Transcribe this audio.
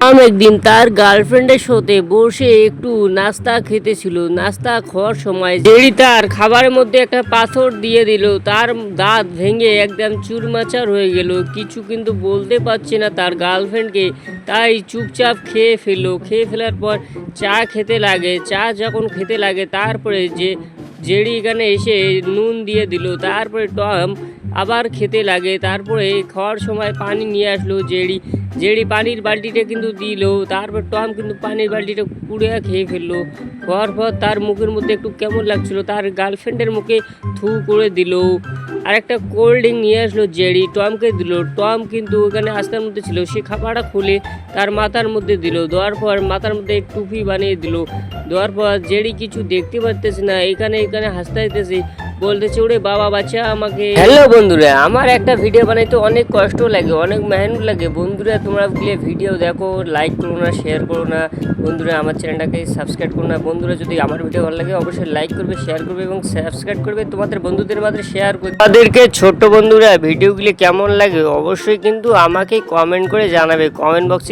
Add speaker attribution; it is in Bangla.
Speaker 1: একদিন তার গার্লফ্রেন্ডের সাথে বসে একটু নাস্তা খেতেছিল। নাস্তা খাওয়ার সময় জেরি তার খাবারের মধ্যে একটা পাথর দিয়ে দিল। তার দাঁত ভেঙে একদম চুরমাচার হয়ে গেল। কিছু কিন্তু বলতে পারছে না তার গার্লফ্রেন্ডকে। তাই চুপচাপ খেয়ে ফেলল। খেয়ে ফেলার পর চা খেতে লাগে। চা যখন খেতে লাগে, তারপরে যে জেডি এখানে এসে নুন দিয়ে দিল। তারপরে টম আবার খেতে লাগে। তারপরে খাওয়ার সময় পানি নিয়ে আসলো জেডি জেডি পানির বালতিটা কিন্তু দিল, তারপর টম কিন্তু পানির বালতিটা কুড়ে খেয়ে ফেলল। খাওয়ার পর তার মুখের মধ্যে একটু কেমন লাগছিল, তার গার্লফ্রেন্ডের মুখে থু করে দিল। আর একটা কোল্ড ড্রিঙ্ক নিয়ে আসলো জেডি টমকে দিল। টম কিন্তু ওখানে আস্তার মধ্যে ছিল, সে খাবারটা খুলে তার মাথার মধ্যে দিল। দেওয়ার পর মাথার মধ্যে টুপি বানিয়ে দিল। দেওয়ার পর জেডি কিছু দেখতে পারতেছে না, এখানে এখানে হাসতে বলতেছে ওরে বাবা বাচ্চা, আমাকে হ্যালো বন্ধুরা, আমার একটা ভিডিও বানাইতে অনেক কষ্ট লাগে, অনেক মেহনত লাগে। বন্ধুরা, তোমরা গিয়ে ভিডিও দেখো লাইক করো না শেয়ার করো না। বন্ধুরা, আমার চ্যানেলটাকে সাবস্ক্রাইব করো না। বন্ধুরা, যদি আমার ভিডিও ভালো লাগে, অবশ্যই লাইক করবে শেয়ার করবে এবং সাবস্ক্রাইব করবে। তোমাদের বন্ধুদের মাঝে শেয়ার করবে। তাদেরকে ছোট্ট বন্ধুরা ভিডিওগুলি কেমন লাগে, অবশ্যই কিন্তু আমাকে কমেন্ট করে জানাবে কমেন্ট বক্সে